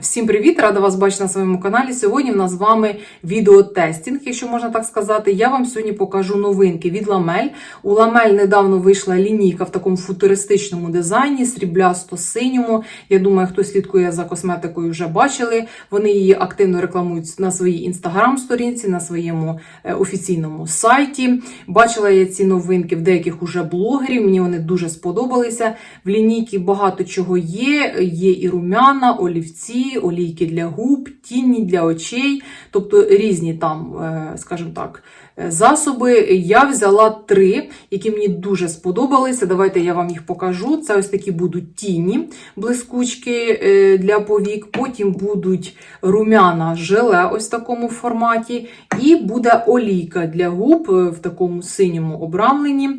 Всім привіт! Рада вас бачити на своєму каналі. Сьогодні в нас з вами відеотестінг, якщо можна так сказати. Я вам сьогодні покажу новинки від Ламель. У Ламель недавно вийшла лінійка в такому футуристичному дизайні, сріблясто-синьому. Я думаю, хто слідкує за косметикою, вже бачили. Вони її активно рекламують на своїй інстаграм-сторінці, на своєму е, офіційному сайті. Бачила я ці новинки в деяких уже блогерів. Мені вони дуже сподобалися. В лінійці багато чого є. Є і румяна, олівці олійки для губ, тіні для очей, тобто різні там, е, скажімо так, е, засоби. Я взяла три, які мені дуже сподобалися. Давайте я вам їх покажу. Це ось такі будуть тіні, блискучки е, для повік. Потім будуть румяна желе, ось в такому форматі, і буде олійка для губ в такому синьому обрамленні.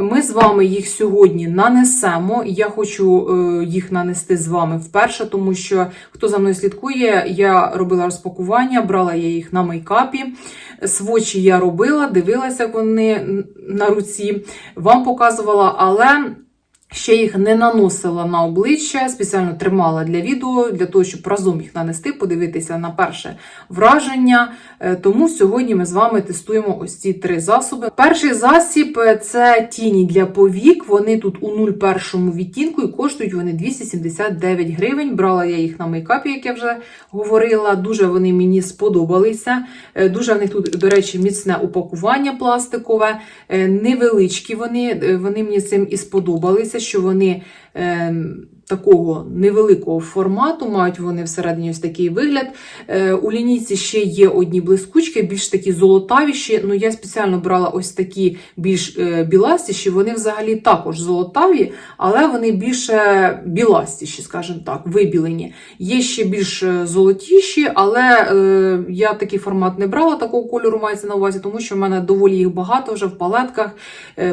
Ми з вами їх сьогодні нанесемо. Я хочу їх нанести з вами вперше, тому що хто за мною слідкує, я робила розпакування, брала я їх на мейкапі. Свочі я робила, дивилася, як вони на руці, вам показувала, але. Ще їх не наносила на обличчя, спеціально тримала для відео, для того, щоб разом їх нанести, подивитися на перше враження. Тому сьогодні ми з вами тестуємо ось ці три засоби. Перший засіб це тіні для повік. Вони тут у 01 відтінку і коштують вони 279 гривень. Брала я їх на мейкапі, як я вже говорила. Дуже вони мені сподобалися. Дуже в них тут, до речі, міцне упакування пластикове, невеличкі вони, вони мені цим і сподобалися що вони е, такого невеликого формату, мають вони всередині ось такий вигляд. Е, у лінійці ще є одні блискучки, більш такі золотавіші. Ну, я спеціально брала ось такі більш е, біластіші, вони взагалі також золотаві, але вони більше біластіші, скажімо так, вибілені. Є ще більш е, золотіші, але я такий формат не брала, такого кольору мається на увазі, тому що в мене доволі їх багато вже в палетках,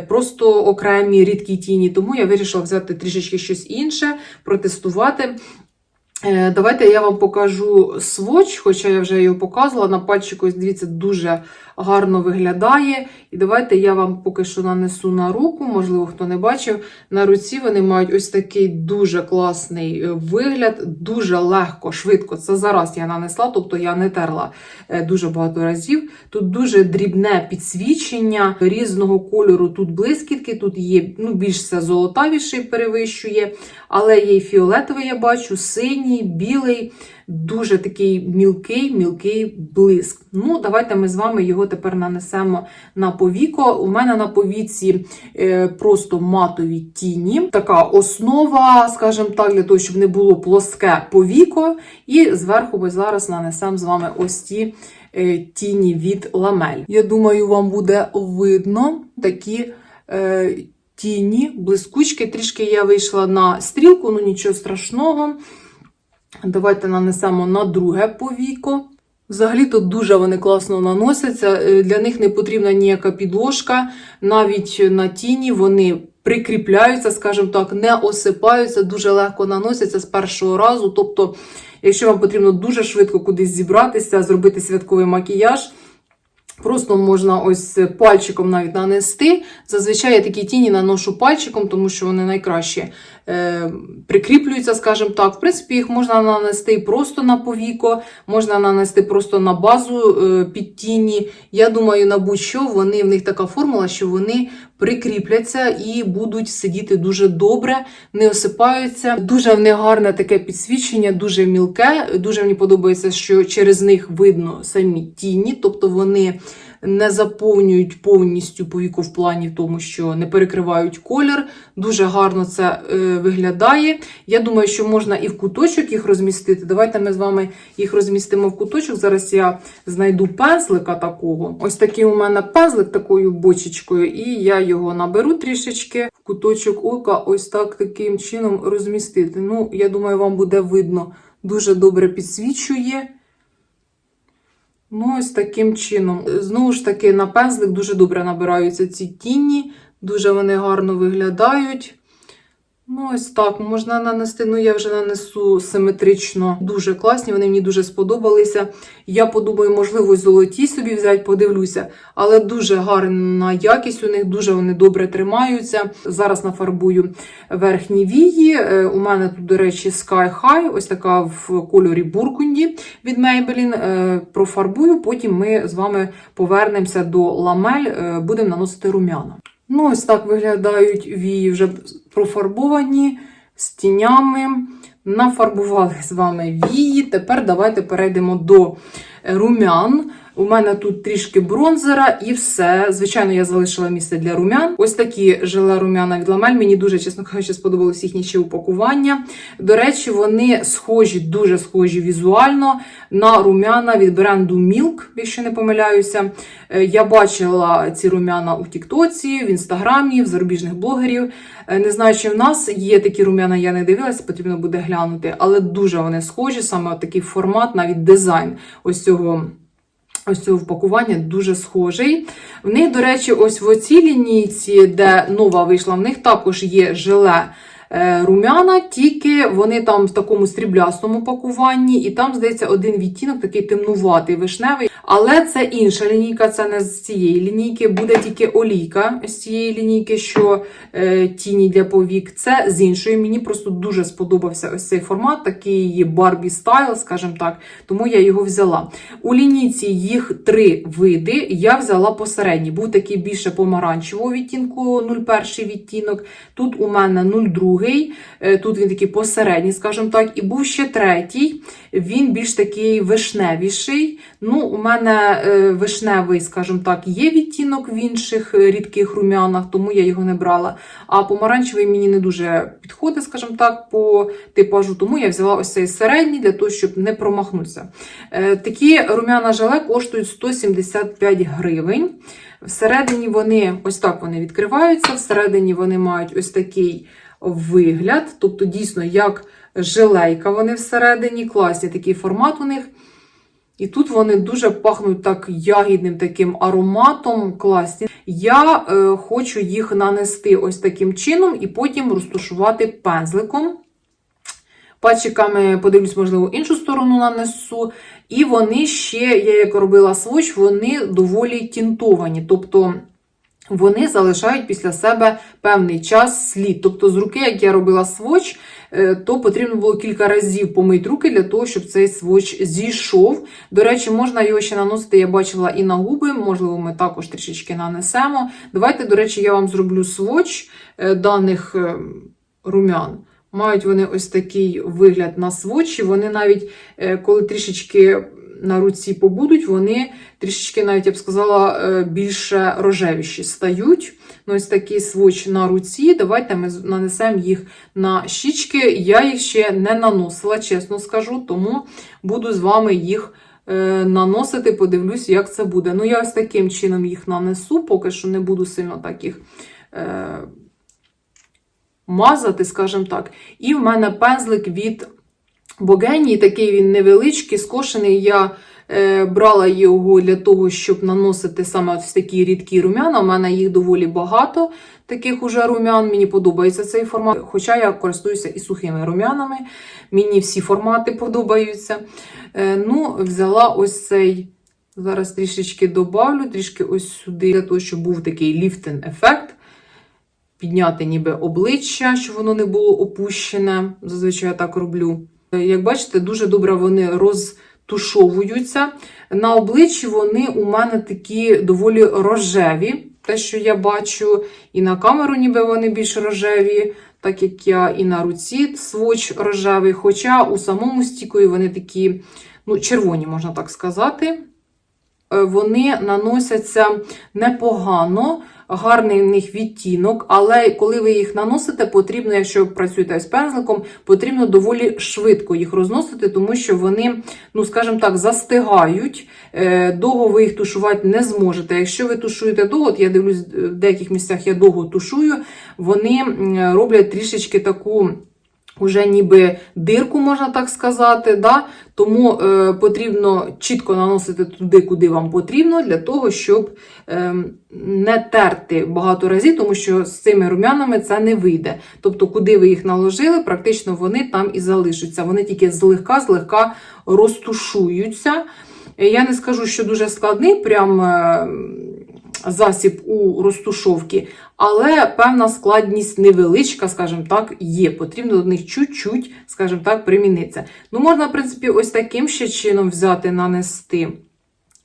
просто окремі рідкі тіні. Тому я вирішила взяти трішечки щось інше, протестувати. Е, Давайте я вам покажу своч, хоча я вже його показувала. На пальчику, дивіться, дуже гарно виглядає. І давайте я вам поки що нанесу на руку, можливо, хто не бачив. На руці вони мають ось такий дуже класний е, вигляд, дуже легко, швидко. Це зараз я нанесла, тобто я не терла е, дуже багато разів. Тут дуже дрібне підсвічення різного кольору. Тут блискітки, тут є ну, більш це золотавіший перевищує, але є і фіолетовий, я бачу, синій, білий. Дуже такий мілкий, мілкий блиск. Ну, давайте ми з вами його тепер нанесемо на повіко. У мене на повіці е, просто матові тіні. Така основа, скажімо так, для того, щоб не було плоске повіко. І зверху ми зараз нанесемо з вами ось ті е, тіні від ламель. Я думаю, вам буде видно такі. Е, Тіні, блискучки, трішки я вийшла на стрілку, ну нічого страшного. Давайте нанесемо на друге повіко. Взагалі тут дуже вони класно наносяться. Е, Для них не потрібна ніяка підложка, навіть на тіні вони прикріпляються, скажімо так, не осипаються, дуже легко наносяться з першого разу. Тобто, якщо вам потрібно дуже швидко кудись зібратися, зробити святковий макіяж. Просто можна ось пальчиком навіть нанести. Зазвичай я такі тіні наношу пальчиком, тому що вони найкраще е, прикріплюються, скажімо так. В принципі, їх можна нанести просто на повіко, можна нанести просто на базу е, під тіні. Я думаю, на будь-що вони в них така формула, що вони прикріпляться і будуть сидіти дуже добре, не осипаються. Дуже в них гарне таке підсвічення, дуже мілке. Дуже мені подобається, що через них видно самі тіні, тобто вони не заповнюють повністю повіку в плані тому, що не перекривають колір. Дуже гарно це е, виглядає. Я думаю, що можна і в куточок їх розмістити. Давайте ми з вами їх розмістимо в куточок. Зараз я знайду пензлика такого. Ось такий у мене пензлик такою бочечкою, і я його наберу трішечки в куточок ока, ось так таким чином розмістити. Ну, я думаю, вам буде видно. Дуже добре підсвічує. Ну, ось таким чином. Знову ж таки, на пензлик дуже добре набираються ці тіні, дуже вони гарно виглядають. Ну, ось так можна нанести. Ну, я вже нанесу симетрично. Дуже класні, вони мені дуже сподобалися. Я подумаю, можливо, золоті собі взяти, подивлюся. Але дуже гарна якість у них, дуже вони добре тримаються. Зараз нафарбую верхні вії. Е, У мене тут, до речі, Sky High, ось така в кольорі бургунді від Maybelline. Е, Профарбую, потім ми з вами повернемося до ламель, е, будемо наносити рум'яна. Ну, ось так виглядають вії вже профарбовані з тінями. Нафарбували з вами вії. Тепер давайте перейдемо до румян. У мене тут трішки бронзера і все. Звичайно, я залишила місце для румян. Ось такі желе румяна від ламель. Мені дуже, чесно кажучи, сподобалось їхнє ще упакування. До речі, вони схожі, дуже схожі візуально на румяна від бренду Milk, якщо не помиляюся. Е, Я бачила ці румяна у Тіктоці, в інстаграмі, в зарубіжних блогерів. Е, Не знаю, чи в нас є такі румяна, я не дивилася, потрібно буде глянути, але дуже вони схожі, саме такий формат, навіть дизайн ось цього. Ось цього впакування дуже схожий. В них, до речі, ось в оцій лінійці, де нова вийшла, в них також є желе е, румяна, тільки вони там в такому стріблястому пакуванні, і там, здається, один відтінок такий темнуватий, вишневий. Але це інша лінійка, це не з цієї лінійки, буде тільки олійка з цієї лінійки, що е, тіні для повік. Це з іншої. Мені просто дуже сподобався ось цей формат, такий Барбі стайл, скажімо так, тому я його взяла. У лінійці їх три види. Я взяла посередній. Був такий більше помаранчевого відтінку, 01 відтінок. Тут у мене 02, е, тут він такий посередній, скажімо так, і був ще третій. Він більш такий вишневіший. Ну, у мене е, вишневий, скажімо так, є відтінок в інших е, рідких рум'янах, тому я його не брала. А помаранчевий мені не дуже підходить, скажімо так, по типажу, тому я взяла ось цей середній для того, щоб не промахнутися. Такі рум'яна желе коштують 175 гривень. Всередині вони ось так вони відкриваються, всередині вони мають ось такий вигляд, тобто дійсно як желейка вони всередині, класний такий формат у них. І тут вони дуже пахнуть так ягідним таким ароматом, класні. Я е, хочу їх нанести ось таким чином і потім розташувати пензликом. Пальчиками, подивлюсь, можливо, іншу сторону нанесу. І вони ще, я як робила сводч, вони доволі тінтовані. Тобто вони залишають після себе певний час слід. Тобто, з руки, як я робила сводч, е, то потрібно було кілька разів помити руки для того, щоб цей сводч зійшов. До речі, можна його ще наносити, я бачила і на губи, можливо, ми також трішечки нанесемо. Давайте, до речі, я вам зроблю сводч е, даних е, румян. Мають вони ось такий вигляд на сводчі. Вони навіть, коли трішечки на руці побудуть, вони трішечки, навіть я б сказала, е, більше рожевіші стають. Ну, ось такий сводч на руці. Давайте ми нанесемо їх на щічки. Я їх ще не наносила, чесно скажу, тому буду з вами їх е, наносити, подивлюсь, як це буде. Ну, я ось таким чином їх нанесу, поки що не буду сильно так їх. Е, Мазати, скажімо так. І в мене пензлик від Богенії, такий він невеличкий, скошений. Я е, брала його для того, щоб наносити саме ось такі рідкі рум'яна. У мене їх доволі багато, таких уже рум'ян. Мені подобається цей формат. Хоча я користуюся і сухими рум'янами. Мені всі формати подобаються. Е, ну, взяла ось цей. Зараз трішечки добавлю, трішки ось сюди, для того, щоб був такий ліфтинг ефект підняти ніби обличчя, щоб воно не було опущене. Зазвичай я так роблю. Е, Як бачите, дуже добре вони розтушовуються. На обличчі вони у мене такі доволі рожеві. Те, що я бачу, і на камеру ніби вони більш рожеві, так як я і на руці своч рожевий. Хоча у самому стікові вони такі ну, червоні, можна так сказати. Е, Вони наносяться непогано, гарний в них відтінок, але коли ви їх наносите, потрібно, якщо працюєте з пензликом, потрібно доволі швидко їх розносити, тому що вони, ну скажімо так, застигають. Е, Довго ви їх тушувати не зможете. Якщо ви тушуєте довго, от я дивлюсь, в деяких місцях я довго тушую, вони роблять трішечки таку Уже ніби дирку, можна так сказати, да? Тому е, потрібно чітко наносити туди, куди вам потрібно, для того, щоб е, не терти багато разів, тому що з цими рум'янами це не вийде. Тобто, куди ви їх наложили, практично вони там і залишаться. Вони тільки злегка-злегка розтушуються. Е, Я не скажу, що дуже складний прям е, засіб у розтушовці, але певна складність невеличка, скажімо так, є. Потрібно до них чуть-чуть, скажімо так, примінитися. Ну, можна, в принципі, ось таким ще чином взяти, нанести,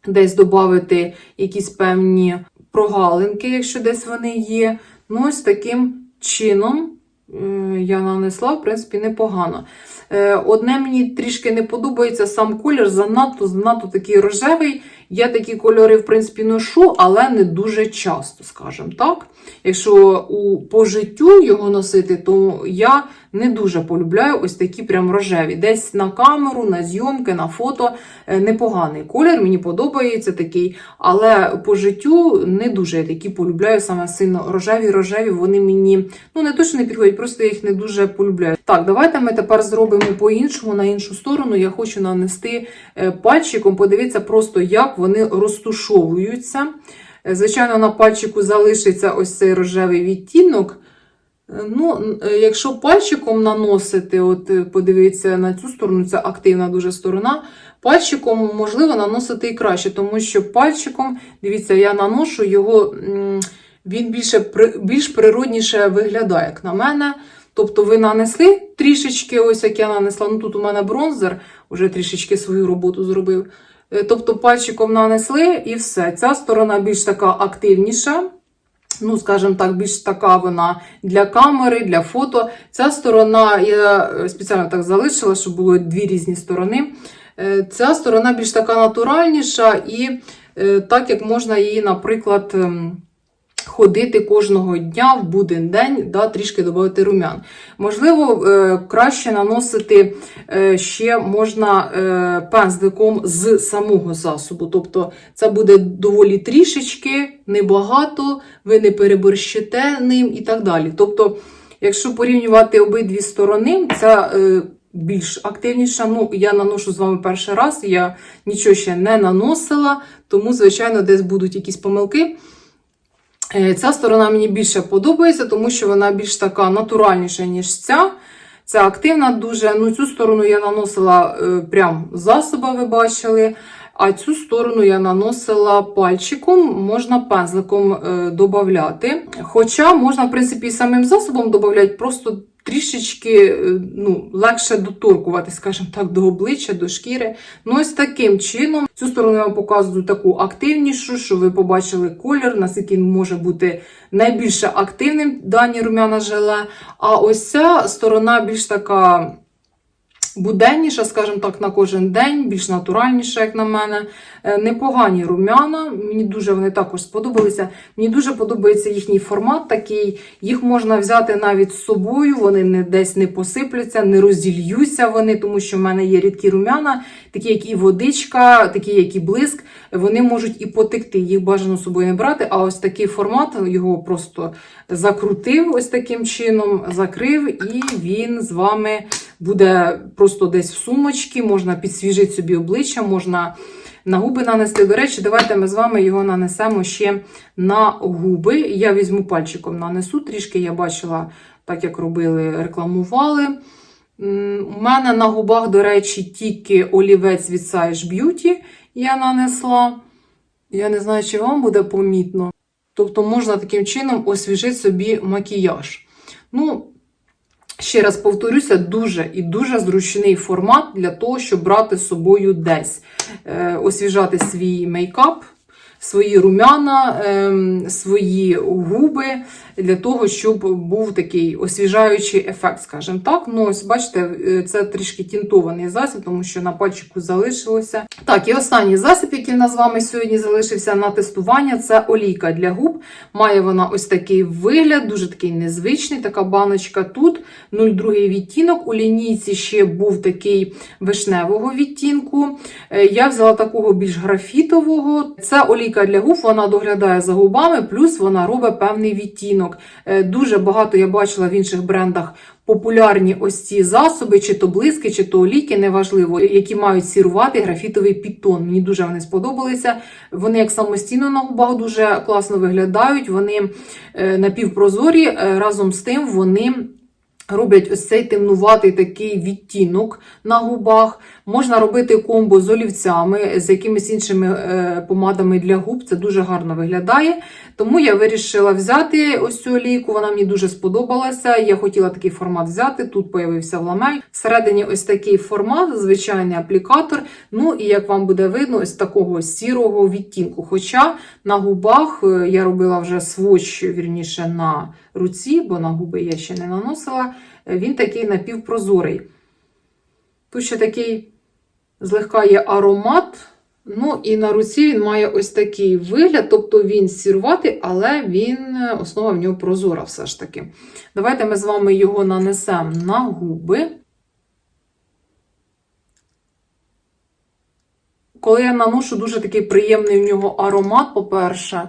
десь додати якісь певні прогалинки, якщо десь вони є. Ну, ось таким чином е, я нанесла, в принципі, непогано. Е, Одне мені трішки не подобається сам колір, занадто, занадто такий рожевий. Я такі кольори, в принципі, ношу, але не дуже часто, скажімо так. Якщо у, по життю його носити, то я не дуже полюбляю ось такі прям рожеві. Десь на камеру, на зйомки, на фото е, непоганий колір, мені подобається такий, але по життю не дуже я такі полюбляю саме сильно рожеві, рожеві, вони мені ну не то, що не підходять, просто я їх не дуже полюбляю. Так, давайте ми тепер зробимо по-іншому, на іншу сторону. Я хочу нанести е, пальчиком, подивіться просто, як вони розтушовуються. Е, Звичайно, на пальчику залишиться ось цей рожевий відтінок. Е, Ну, е, якщо пальчиком наносити, от е, подивіться на цю сторону, це активна дуже сторона. Пальчиком можливо наносити і краще, тому що пальчиком, дивіться, я наношу його, він більше, більш природніше виглядає, як на мене. Тобто ви нанесли трішечки, ось як я нанесла. Ну тут у мене бронзер, вже трішечки свою роботу зробив. Тобто пальчиком нанесли і все. Ця сторона більш така активніша. Ну, скажімо так, більш така вона для камери, для фото. Ця сторона я е, спеціально так залишила, щоб було дві різні сторони. Е, Ця сторона більш така натуральніша, і е, так як можна її, наприклад, ем, ходити кожного дня в буден день, да, трішки додати румян. Можливо, е, краще наносити е, ще можна е, пензликом з самого засобу. Тобто це буде доволі трішечки, небагато, ви не переборщите ним і так далі. Тобто, якщо порівнювати обидві сторони, це більш активніша. Ну, я наношу з вами перший раз, я нічого ще не наносила, тому, звичайно, десь будуть якісь помилки. Е, Ця сторона мені більше подобається, тому що вона більш така натуральніша, ніж ця. Це активна дуже. Ну, цю сторону я наносила е, прям засоба, ви бачили. А цю сторону я наносила пальчиком, можна пензликом е, додати. Хоча можна, в принципі, і самим засобом додати, просто трішечки е, ну, легше доторкувати, скажімо так, до обличчя, до шкіри. Ну, ось таким чином. Цю сторону я вам показую таку активнішу, що ви побачили колір, наскільки він може бути найбільше активним дані румяна желе. А ось ця сторона більш така буденніша, скажімо так, на кожен день, більш натуральніша, як на мене. Е, Непогані румяна. Мені дуже вони також сподобалися. Мені дуже подобається їхній формат такий. Їх можна взяти навіть з собою, вони не десь не посипляться, не розільються вони, тому що в мене є рідкі румяна, такі, як і водичка, такі, як і блиск. Вони можуть і потекти. Їх бажано з собою не брати. А ось такий формат його просто закрутив ось таким чином, закрив, і він з вами буде просто десь в сумочці, можна підсвіжити собі обличчя, можна на губи нанести. До речі, давайте ми з вами його нанесемо ще на губи. Я візьму пальчиком нанесу трішки, я бачила, так як робили, рекламували. У мене на губах, до речі, тільки олівець від Sage Beauty я нанесла. Я не знаю, чи вам буде помітно. Тобто можна таким чином освіжити собі макіяж. Ну, ще раз повторюся, дуже і дуже зручний формат для того, щоб брати з собою десь, е, освіжати свій мейкап, свої румяна, ем, свої губи, для того, щоб був такий освіжаючий ефект, скажімо так. Ну, ось бачите, е, це трішки тінтований засіб, тому що на пальчику залишилося. Так, і останній засіб, який в нас з вами сьогодні залишився на тестування, це олійка для губ. Має вона ось такий вигляд, дуже такий незвичний, така баночка тут 0,2 відтінок. У лінійці ще був такий вишневого відтінку. Е, Я взяла такого більш графітового. Це олійка для губ, вона доглядає за губами, плюс вона робить певний відтінок. Е, Дуже багато я бачила в інших брендах популярні ось ці засоби, чи то блиски, чи то олійки, неважливо, які мають сірувати графітовий підтон. Мені дуже вони сподобалися. Вони як самостійно на губах дуже класно виглядають. Вони е, напівпрозорі, е, разом з тим вони. Роблять ось цей темнуватий такий відтінок на губах. Можна робити комбо з олівцями, з якимись іншими е, помадами для губ. Це дуже гарно виглядає. Тому я вирішила взяти ось цю олійку. Вона мені дуже сподобалася. Я хотіла такий формат взяти. Тут появився ламель. Всередині ось такий формат, звичайний аплікатор. Ну і як вам буде видно, ось такого сірого відтінку. Хоча на губах е, я робила вже своч, вірніше, на руці, бо на губи я ще не наносила. Він такий напівпрозорий. Тут ще такий злегка є аромат. Ну і на руці він має ось такий вигляд, тобто він сіруватий, але він, е, основа в нього прозора все ж таки. Давайте ми з вами його нанесемо на губи. Коли я наношу, дуже такий приємний в нього аромат, по-перше.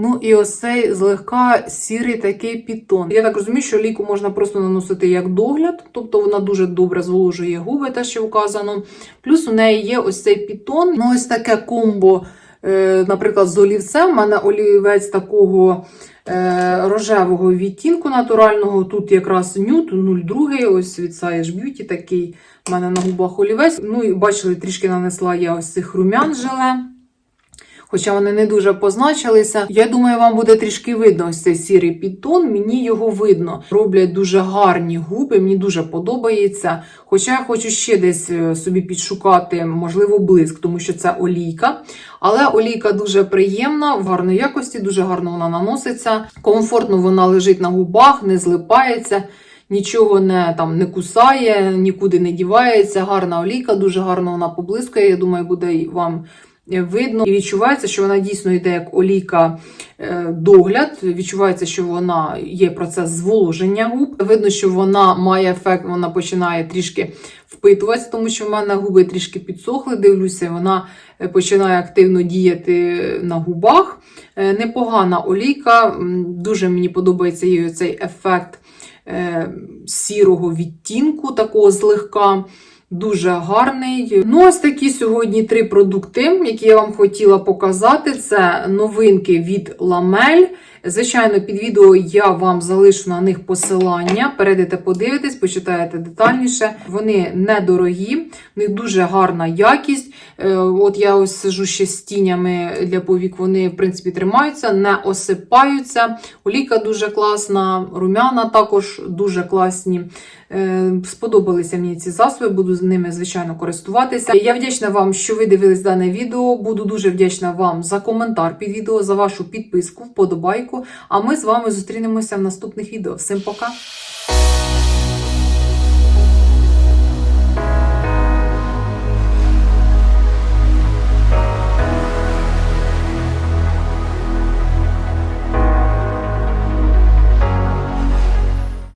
Ну і ось цей злегка сірий такий підтон. Я так розумію, що ліку можна просто наносити як догляд, тобто вона дуже добре зволожує губи, те, що вказано. Плюс у неї є ось цей підтон. Ну, ось таке комбо, е, наприклад, з олівцем. У мене олівець такого е, рожевого відтінку натурального. Тут якраз нюд 02, ось від Sage Beauty такий. У мене на губах олівець. Ну і бачили, трішки нанесла я ось цих румян желе. Хоча вони не дуже позначилися. Я думаю, вам буде трішки видно ось цей сірий підтон. Мені його видно. Роблять дуже гарні губи, мені дуже подобається. Хоча я хочу ще десь е, собі підшукати, можливо, блиск, тому що це олійка. Але олійка дуже приємна, в гарної якості, дуже гарно вона наноситься. Комфортно вона лежить на губах, не злипається. Нічого не там не кусає, нікуди не дівається. Гарна олійка, дуже гарно вона поблискує. Я думаю, буде вам видно і відчувається, що вона дійсно йде як олійка е, догляд. Відчувається, що вона є процес зволоження губ. Видно, що вона має ефект, вона починає трішки впитуватися, тому що в мене губи трішки підсохли. Дивлюся, вона е, починає активно діяти на губах. Е, Непогана олійка, дуже мені подобається її цей ефект сірого відтінку, такого злегка. Дуже гарний. Ну, ось такі сьогодні три продукти, які я вам хотіла показати. Це новинки від Ламель. Звичайно, під відео я вам залишу на них посилання. Перейдете, подивитесь, почитаєте детальніше. Вони недорогі, в них дуже гарна якість. Е, От я ось сижу ще з тінями для повік, вони, в принципі, тримаються, не осипаються. Олійка дуже класна, румяна також дуже класні. Е, Сподобалися мені ці засоби, буду з ними, звичайно, користуватися. Я вдячна вам, що ви дивились дане відео. Буду дуже вдячна вам за коментар під відео, за вашу підписку, вподобайку. А ми з вами зустрінемося в наступних відео. Всім пока!